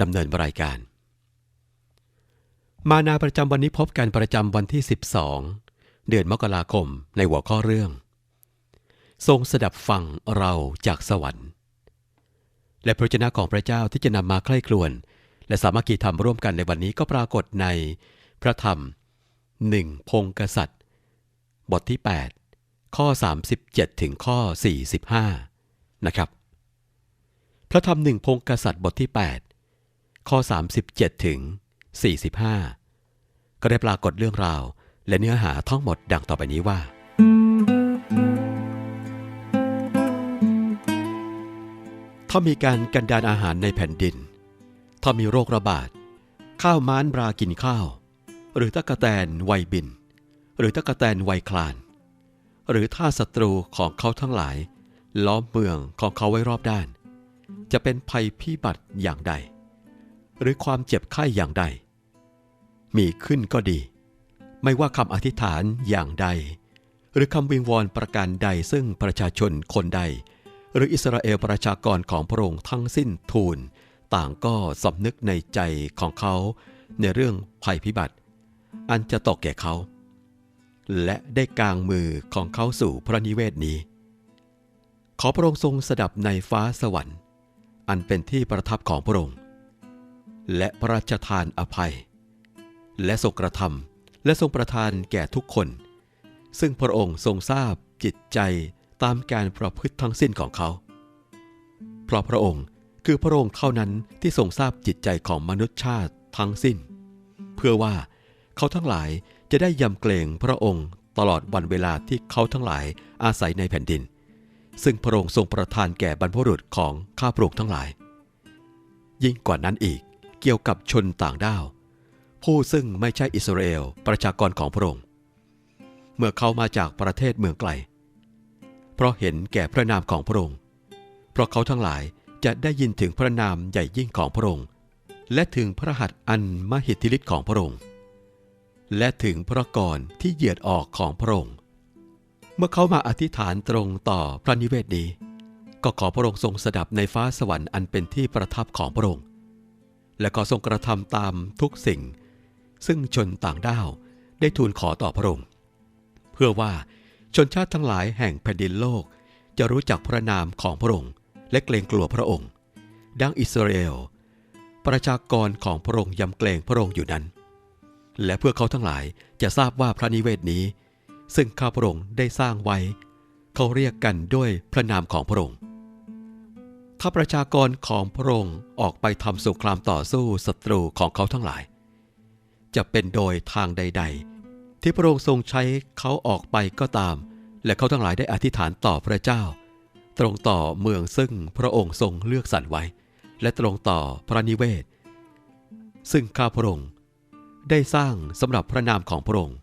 ดำเนินรายการ มานาประจำวันนี้พบกันประจำวันที่ 12 เดือนมกราคมในหัวข้อเรื่อง ทรงสดับฟังเราจากสวรรค์ และพระเจ้าของพระเจ้าที่จะนำมาใคร่ครวญและสามัคคีธรรมร่วมกันในวันนี้ก็ปรากฏในพระธรรมหนึ่งพงกษัตริย์ บทที่ 8 ข้อ 37 ถึงข้อ 45 นะครับ พระธรรมหนึ่งพงกษัตริย์บทที่ 8 ข้อ 37 ถึง 45 ก็ได้ปรากฏเรื่องราว และเนื้อหาทั้งหมดดังต่อไปนี้ว่า ถ้ามีการกันดานอาหารในแผ่นดิน ถ้ามีโรคระบาด ข้าวม้านบรากินข้าว หรือตะกะแตนไวยบิน หรือตะกะแตนไวยคลาน หรือถ้าศัตรูของเขาทั้งหลาย ล้อมเมืองของเขาไว้รอบด้าน จะเป็นภัยพิบัติอย่างใด หรือความเจ็บไข้อย่างใด มีขึ้นก็ดี ไม่ว่าคำอธิษฐานอย่างใด หรือคำวิงวอนประการใดซึ่งประชาชนคนใด หรืออิสราเอลประชากรของพระองค์ทั้งสิ้นทูล ต่างก็สำนึกในใจของเขาในเรื่องภัยพิบัติ อันจะตกแก่เขา และได้กางมือของเขาสู่พระนิเวศนี้ ขอพระองค์ทรงสดับในฟ้าสวรรค์ อันเป็นที่ประทับของพระองค์ และพระราชทานอภัย และทรงกระทำและทรงประทานแก่ทุกคน ซึ่งพระองค์ทรงทราบจิตใจตามการประพฤติทั้งสิ้นของเขา เพราะพระองค์คือพระองค์เท่านั้นที่ทรงทราบจิตใจของมนุษยชาติทั้งสิ้น เพื่อว่าเขาทั้งหลายจะได้ยำเกรงพระองค์ตลอดวันเวลาที่เขาทั้งหลายอาศัยในแผ่นดิน ซึ่งพระองค์ทรงประทานแก่บรรพบุรุษของข้าพระองค์ทั้งหลาย ยิ่งกว่านั้นอีก เกี่ยวกับชนต่างด้าว ผู้ซึ่งไม่ใช่อิสราเอลประชากรของพระองค์ เมื่อเขามาจากประเทศเมืองไกล เพราะเห็นแก่พระนามของพระองค์ เพราะเขาทั้งหลายจะได้ยินถึงพระนามใหญ่ยิ่งของพระองค์ และถึงพระหัตถ์อันมหิทธิฤทธิ์ของพระองค์ และถึงพระกรที่เหยียดออกของพระองค์ เมื่อเขามาอธิษฐานตรงต่อพระนิเวศนี้ ก็ขอพระองค์ทรงสดับในฟ้าสวรรค์อันเป็นที่ประทับของพระองค์ และก็ทรงกระทำตามทุกสิ่ง ซึ่งชนต่างด้าวได้ทูลขอต่อพระองค์ เพื่อว่าชนชาติทั้งหลายแห่งแผ่นดินโลก จะรู้จักพระนามของพระองค์ และเกรงกลัวพระองค์ ดังอิสราเอลประชากรของพระองค์ยำเกรงพระองค์อยู่นั้น และเพื่อเขาทั้งหลายจะทราบว่าพระนิเวศนี้ ซึ่งข้าพระองค์ได้สร้างไว้ เขาเรียกกันด้วยพระนามของพระองค์ ถ้าประชากรของพระองค์ออกไปทำสงครามต่อสู้ศัตรูของเขาทั้งหลาย จะเป็นโดยทางใด ๆ ที่พระองค์ทรงใช้เขาออกไปก็ตาม และเขาทั้งหลายได้อธิษฐานต่อพระเจ้า ตรงต่อเมืองซึ่งพระองค์ทรงเลือกสรรไว้ และตรงต่อพระนิเวศ ซึ่งข้าพระองค์ได้สร้างสำหรับพระนามของพระองค์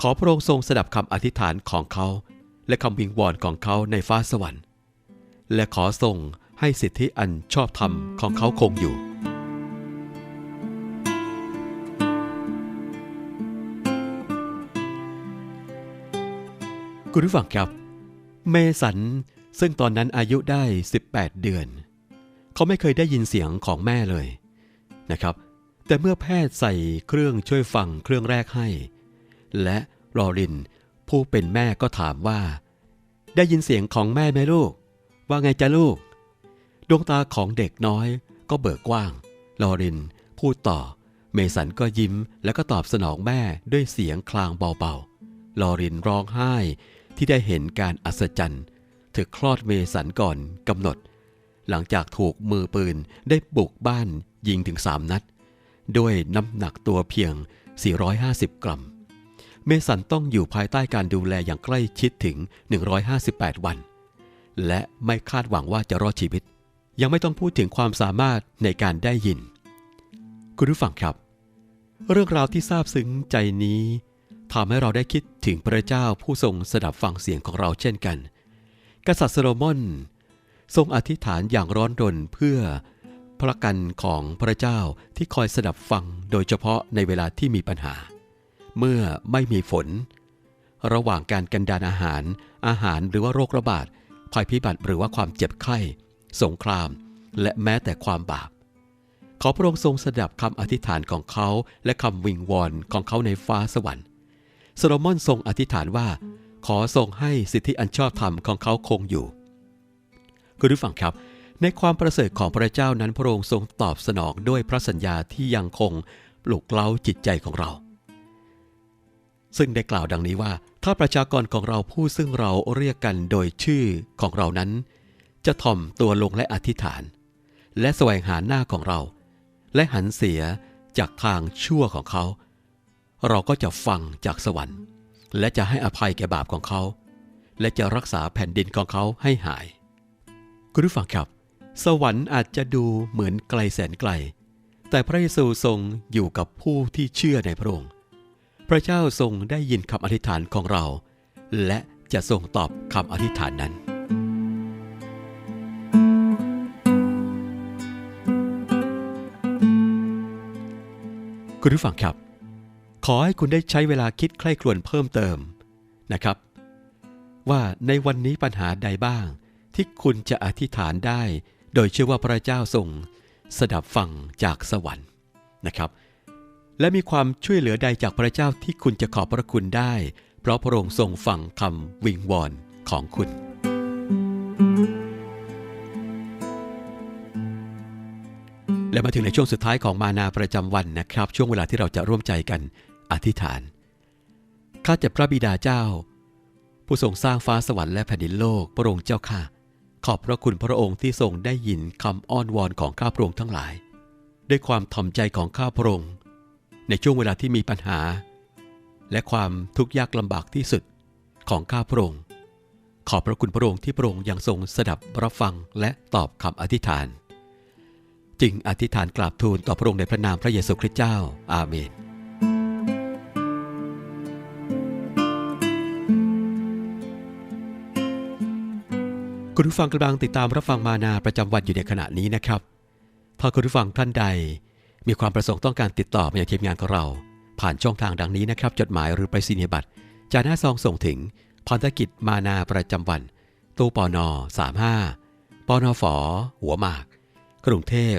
ขอพระองค์ทรงสดับคำอธิษฐานของเขา และคำวิงวอนของเขาในฟ้าสวรรค์ และขอทรงให้สิทธิอันชอบธรรมของเขาคงอยู่ คุณผู้ฟังครับ เมสันซึ่งตอนนั้นอายุได้ 18 เดือน เขาไม่เคยได้ยินเสียงของแม่เลยนะครับ แต่เมื่อแพทย์ใส่เครื่องช่วยฟังเครื่องแรกให้ และรอรินผู้เป็นแม่ก็ถามว่า ได้ยินเสียงของแม่ไหมลูก ว่าไงจ้ะลูก ดวงตาของเด็กน้อยก็เบิกกว้าง ลอรินพูดต่อ เมสันก็ยิ้มแล้วก็ตอบสนองแม่ด้วยเสียงคลางเบาๆ ลอรินร้องไห้ที่ได้เห็นการอัศจรรย์เธอคลอดเมสันก่อนกำหนด หลังจากถูกมือปืนได้บุกบ้านยิงถึงสามนัด ด้วยน้ำหนักตัวเพียง 450 กรัม เมสันต้องอยู่ภายใต้การดูแลอย่างใกล้ชิดถึง 158 วัน และไม่คาดหวังว่าจะรอดชีวิต ยังไม่ต้องพูดถึงความสามารถในการได้ยิน คุณผู้ฟังครับ เรื่องราวที่ซาบซึ้งใจนี้ทำให้เราได้คิดถึงพระเจ้าผู้ทรงสดับฟังเสียงของเราเช่นกัน กษัตริย์โซโลมอน ทรงอธิษฐานอย่างร้อนรนเพื่อพระกันของพระเจ้าที่คอยสดับฟังโดยเฉพาะในเวลาที่มีปัญหา เมื่อไม่มีฝน ระหว่างการกันดานอาหาร อาหารหรือว่าโรคระบาด ภัยพิบัติหรือว่าความเจ็บไข้ สงคราม และแม้แต่ความบาป ขอพระองค์ทรงสดับคำอธิษฐานของเขา และคำวิงวอนของเขาในฟ้าสวรรค์โซโลมอนทรงอธิษฐานว่า ขอทรงให้สิทธิอันชอบธรรมของเขาคงอยู่คุณผู้ฟังครับ ในความประเสริฐของพระเจ้านั้นพระองค์ทรงตอบสนองด้วยพระสัญญาที่ยังคงปลุกเล้าจิตใจของเรา ซึ่งได้กล่าวดังนี้ว่า ถ้าประชากรของเราผู้ซึ่งเราเรียกกันโดยชื่อของเรานั้น จะถ่อมตัวลงและอธิษฐาน และแสวงหาหน้าของเรา และหันเสียจากทางชั่วของเขา เราก็จะฟังจากสวรรค์ และจะให้อภัยแก่บาปของเขา และจะรักษาแผ่นดินของเขาให้หาย คุณผู้ฟังครับ สวรรค์อาจจะดูเหมือนไกลแสนไกล แต่พระเยซูทรงอยู่กับผู้ที่เชื่อในพระองค์ พระเจ้าทรงได้ยินคำอธิษฐานของเรา และจะทรงตอบคำอธิษฐานนั้น คุณผู้ฟังครับ ขอให้คุณได้ใช้เวลาคิดใคร่ครวญเพิ่มเติมนะครับ ว่าในวันนี้ปัญหาใดบ้าง ที่คุณจะอธิษฐานได้ โดยเชื่อว่าพระเจ้าทรงสดับฟังจากสวรรค์นะครับ และมีความช่วยเหลือใดจากพระเจ้าที่คุณจะขอบพระคุณได้ เพราะพระองค์ทรงฟังคำวิงวอนของคุณ และมาถึงในช่วงสุดท้ายของมานาประจำวันนะครับ ช่วงเวลาที่เราจะร่วมใจกันอธิษฐาน ข้าแต่พระบิดาเจ้า ผู้ทรงสร้างฟ้าสวรรค์และแผ่นดินโลกพระองค์เจ้าข้าขอบพระคุณพระองค์ที่ทรงได้ยินคำอ้อนวอนของข้าพระองค์ทั้งหลาย ด้วยความถ่อมใจของข้าพระองค์ ในช่วงเวลาที่มีปัญหา และความทุกข์ยากลำบากที่สุดของข้าพระองค์ ขอบพระคุณพระองค์ที่พระองค์ยังทรงสดับรับฟังและตอบคำอธิษฐาน จึงอธิษฐานกราบทูลต่อพระองค์ในพระนามพระเยซูคริสต์เจ้า อาเมนคุณผู้ฟังกำลังติดตามรับฟังมานาประจำวันอยู่ในขณะนี้นะครับ ถ้าคุณผู้ฟังท่านใด มีความประสงค์ต้องการติดต่อมายังทีมงานของเรา ผ่านช่องทางดังนี้นะครับ จดหมายหรือไปรษณียบัตรจากหน้าซองส่งถึงพันธกิจมานาประจำวัน ตู้ปอนอ35ปอนอฝอหัวหมาก กรุงเทพ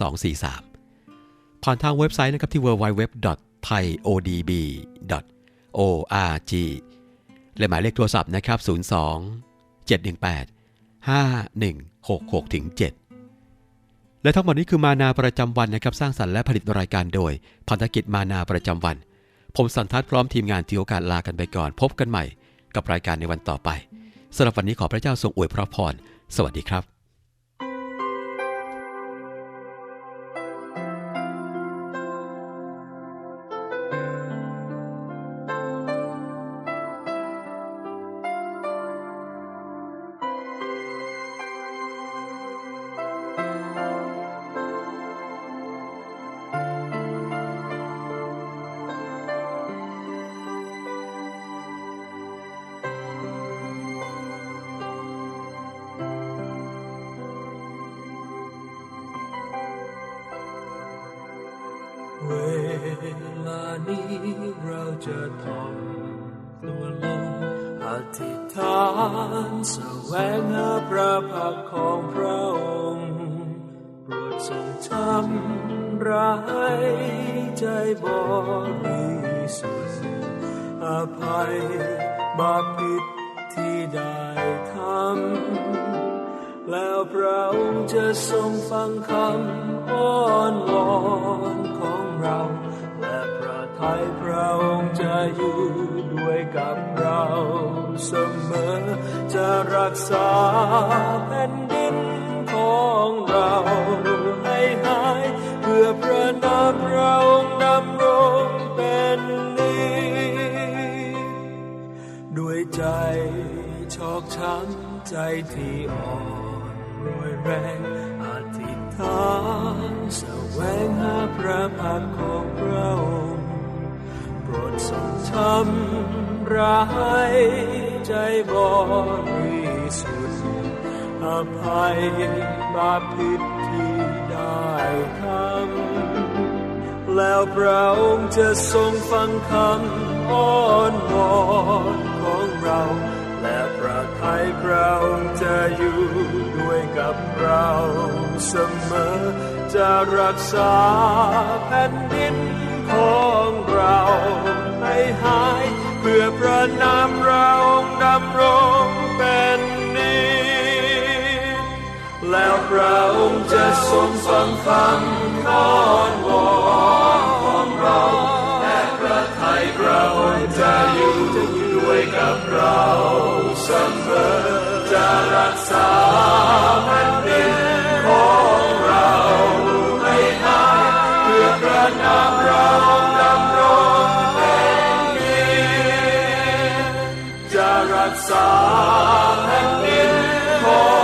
10243 ผ่านทางเว็บไซต์นะครับที่ www.thaiodb.org และหมายเลขโทรศัพท์นะครับ 02 718 5166ถึง7 และทั้งหมดนี้คือมานาประจำวันนะครับสร้างสรรค์และผลิตรายการโดยพันธกิจมานาประจำวัน ผมสันทัศน์พร้อมทีมงานที่โอกาสลากันไปก่อน พบกันใหม่ กับรายการในวันต่อไปสำหรับวันนี้ขอพระเจ้าทรงอวยพระพร สวัสดีครับ เวลานี้เราจะทอมตัวลงอธิษฐานแสวงหาพระพักของพระองค์โปรดทรงทำร้ายใจบริสุทธิ์อภัยบาปผิดที่ได้ทำแล้วพระองค์จะทรงฟังคำอ้อนวอนของ เรา และพระทัยพระองค์จะอยู่ด้วยกับเราเสมอ จะรักษาแผ่นดินของเราให้หาย เพื่อพระนามพระองค์ดำรงเป็นนิด้วยใจชอกช้ำใจที่อ่อนรวยแรงอธิษฐาน แสวงหาพระพักของพระองค์โปรดทรงทำร้ายใจบริสุทธิ์อภัยบาปผิดที่ได้ทำแล้วพระองค์จะทรงฟังคำอ้อนวอนของเรา และพระทัยพระองค์จะอยู่ด้วยกับเราเสมอ จะรักษาแผ่นดินของเราให้หาย เพื่อพระนามเราดำรงเป็นนิแล้วพระองค์จะทรงฟังคำอ้อ Ratsam and Nimkor.